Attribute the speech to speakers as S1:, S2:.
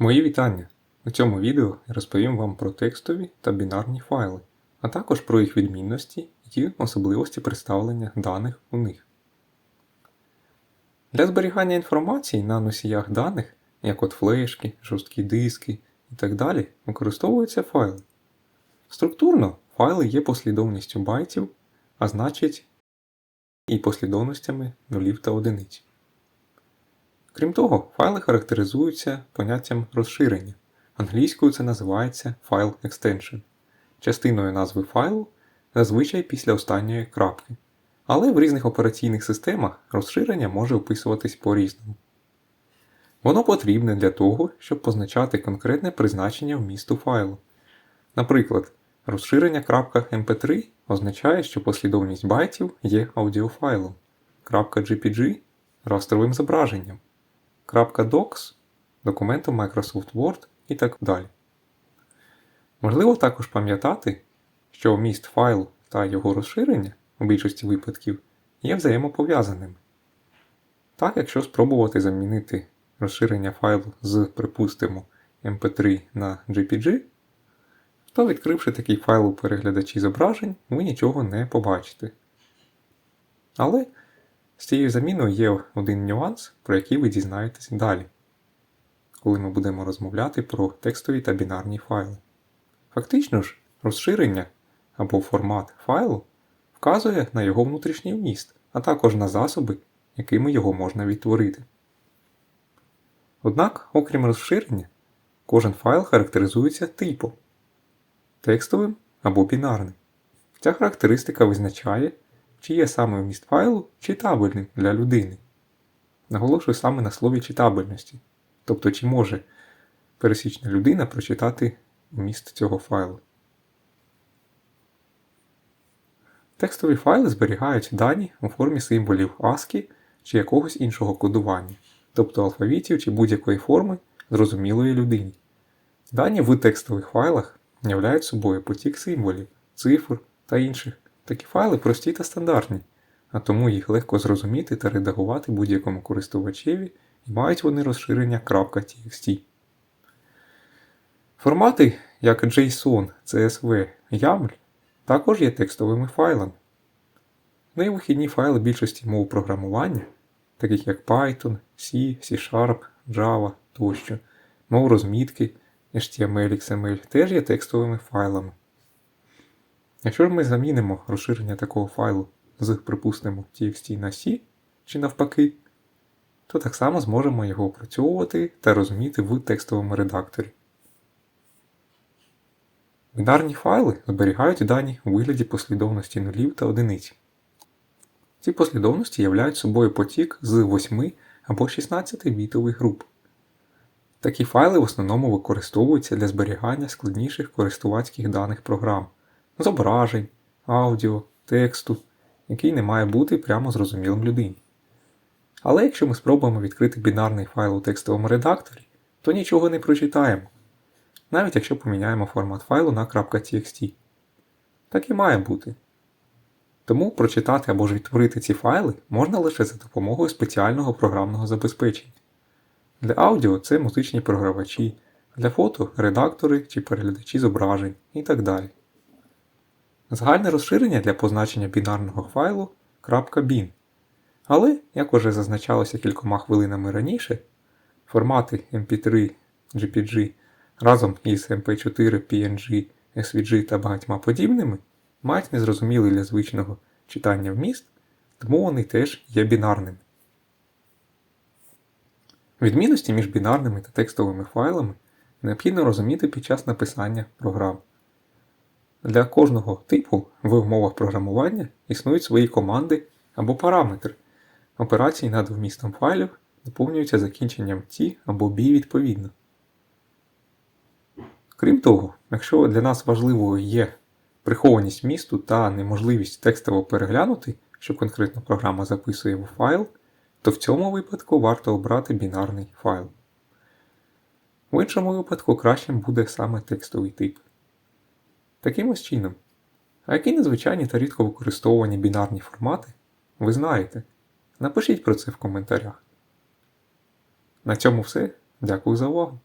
S1: Мої вітання! У цьому відео я розповім вам про текстові та бінарні файли, а також про їх відмінності і особливості представлення даних у них. Для зберігання інформації на носіях даних, як от флешки, жорсткі диски і так далі, використовуються файли. Структурно файли є послідовністю байтів, а значить і послідовностями нулів та одиниць. Крім того, файли характеризуються поняттям розширення. Англійською це називається File Extension. Частиною назви файлу зазвичай після останньої крапки. Але в різних операційних системах розширення може описуватись по-різному. Воно потрібне для того, щоб позначати конкретне призначення вмісту файлу. Наприклад, розширення .mp3 означає, що послідовність байтів є аудіофайлом, .gpg растровим зображенням, .docs документом Microsoft Word і так далі. Можливо також пам'ятати, що вміст файлу та його розширення у більшості випадків є взаємопов'язаними. Так, якщо спробувати замінити розширення файлу з, припустимо, mp3 на GPG, то відкривши такий файл у переглядачі зображень, ви нічого не побачите. Але з цією заміною є один нюанс, про який ви дізнаєтесь далі, коли ми будемо розмовляти про текстові та бінарні файли. Фактично ж, розширення або формат файлу вказує на його внутрішній вміст, а також на засоби, якими його можна відтворити. Однак, окрім розширення, кожен файл характеризується типом текстовим або бінарним. Ця характеристика визначає, чи є саме вміст файлу читабельним для людини. Наголошую саме на слові читабельності, тобто чи може пересічна людина прочитати вміст цього файлу. Текстові файли зберігають дані у формі символів ASCII чи якогось іншого кодування, тобто алфавітів чи будь-якої форми зрозумілої людині. Дані в текстових файлах являють собою потік символів, цифр та інших. Такі файли прості та стандартні, а тому їх легко зрозуміти та редагувати будь-якому користувачеві і мають вони розширення .txt. Формати, як JSON, CSV, YAML, також є текстовими файлами. Найвихідні файли більшості мов програмування, таких як Python, C, C-Sharp, Java тощо, мов розмітки, HTML, XML теж є текстовими файлами. Якщо ж ми замінимо розширення такого файлу з, припустимо, TXT на C чи навпаки, то так само зможемо його опрацьовувати та розуміти в текстовому редакторі. Бінарні файли зберігають дані у вигляді послідовності нулів та одиниць. Ці послідовності являють собою потік з 8 або 16 бітових груп. Такі файли в основному використовуються для зберігання складніших користувацьких даних програм, зображень, аудіо, тексту, який не має бути прямо зрозумілим людині. Але якщо ми спробуємо відкрити бінарний файл у текстовому редакторі, то нічого не прочитаємо, навіть якщо поміняємо формат файлу на .txt. Так і має бути. Тому прочитати або ж відтворити ці файли можна лише за допомогою спеціального програмного забезпечення. Для аудіо це музичні програвачі, для фото редактори чи переглядачі зображень і так далі. Загальне розширення для позначення бінарного файлу .bin. Але, як уже зазначалося кількома хвилинами раніше, формати MP3, GPG разом із MP4, PNG, SVG та багатьма подібними мають незрозумілий для звичного читання вміст, тому вони теж є бінарними. Відмінності між бінарними та текстовими файлами необхідно розуміти під час написання програм. Для кожного типу в умовах програмування існують свої команди або параметри. Операції над вмістом файлів доповнюються закінченням T або B відповідно. Крім того, якщо для нас важливою є прихованість вмісту та неможливість текстово переглянути, що конкретно програма записує в файл, то в цьому випадку варто обрати бінарний файл. В іншому випадку кращим буде саме текстовий тип. Таким ось чином. А які незвичайні та рідко використовувані бінарні формати, ви знаєте. Напишіть про це в коментарях. На цьому все. Дякую за увагу.